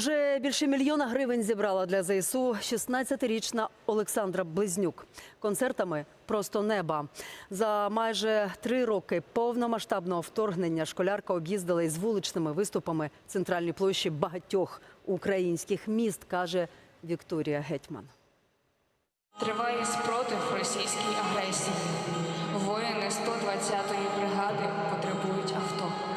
Вже більше мільйона гривень зібрала для ЗСУ 16-річна Олександра Близнюк концертами просто неба. За майже три роки повномасштабного вторгнення школярка об'їздила із вуличними виступами центральні площі багатьох українських міст, каже Вікторія Гетьман. Триває спротив російській агресії. Воїни 120-ї бригади потребують авто.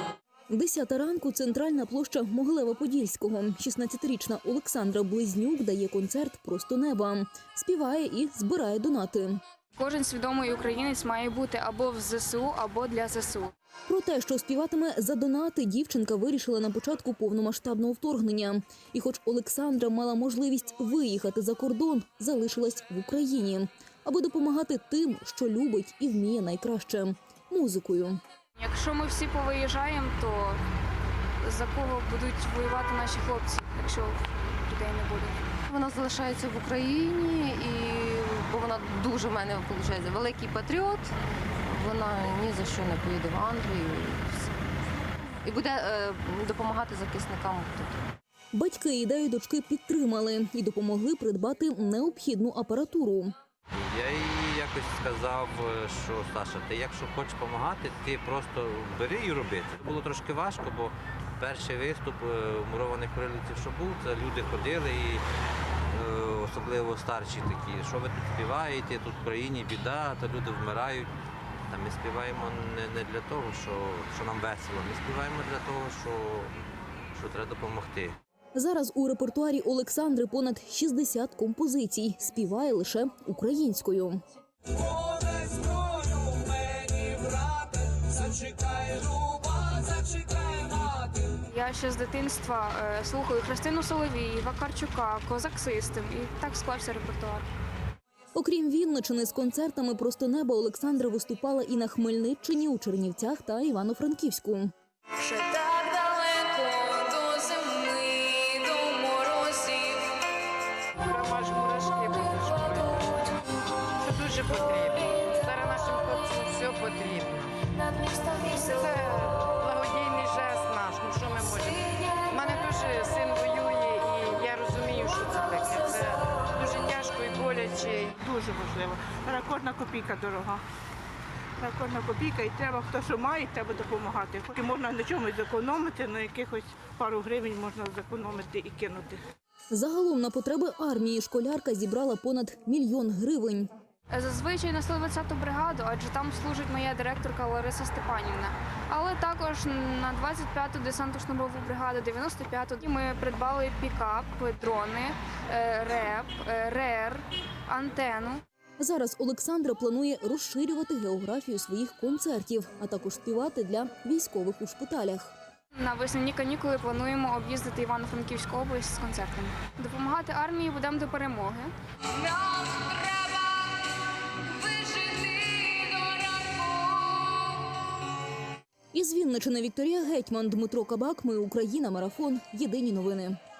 Десята ранку центральна площа Могилева-Подільського. 16-річна Олександра Близнюк дає концерт просто неба, співає і збирає донати. Кожен свідомий українець має бути або в ЗСУ, або для ЗСУ. Про те, що співатиме за донати, дівчинка вирішила на початку повномасштабного вторгнення. І, хоч Олександра мала можливість виїхати за кордон, залишилась в Україні, аби допомагати тим, що любить і вміє найкраще музикою. Якщо ми всі повиїжджаємо, то за кого будуть воювати наші хлопці, якщо людей не буде? Вона залишається в Україні, і бо вона дуже в мене виходить, великий патріот. Вона ні за що не поїде в Англію. І, все. і буде е, допомагати захисникам тут. Батьки ідею дочки підтримали і допомогли придбати необхідну апаратуру. Я їй якось сказав, е, що Саша, ти якщо хочеш допомагати, ти просто бери і роби це. Було трошки важко, бо перший виступ е, мурованих крилиців, що був, це люди ходили і е, особливо старші такі, що ви тут співаєте, тут в країні біда, то люди вмирають. Та ми співаємо не для того, що, що нам весело, ми співаємо для того, що, що треба допомогти. Зараз у репертуарі Олександри понад 60 композицій. Співає лише українською. Я ще з дитинства е, слухаю Христину Соловій, Вакарчука, Козак Систем, і так склався репертуар. Окрім Вінничини, з концертами просто неба Олександра виступала і на Хмельниччині, у Чернівцях та Івано-Франківську. Дуже потрібно. Зараз нашим хлопцям все потрібно. Це благодійний жест наш. Ну що ми можемо? У мене теж син воює, і я розумію, що це таке. Це дуже тяжко і боляче. Дуже важливо. Зараз кожна копійка дорога. Кожна копійка, і треба, хто що має, треба допомагати. Хоч можна на чомусь зекономити, на якихось пару гривень можна зекономити і кинути. Загалом на потреби армії школярка зібрала понад мільйон гривень. Зазвичай на 120-ту бригаду, адже там служить моя директорка Лариса Степанівна. Але також на 25-ту десантно-штурмову бригаду, 95-ту ми придбали пікап, дрони, е, реп, е, РЕР, антенну. Зараз Олександра планує розширювати географію своїх концертів, а також співати для військових у шпиталях. На весняні канікули плануємо об'їздити Івано-Франківську область з концертами. Допомагати армії будемо до перемоги. Із Вінничини Вікторія Гетьман, Дмитро Кабак. Ми Україна. Марафон. Єдині новини.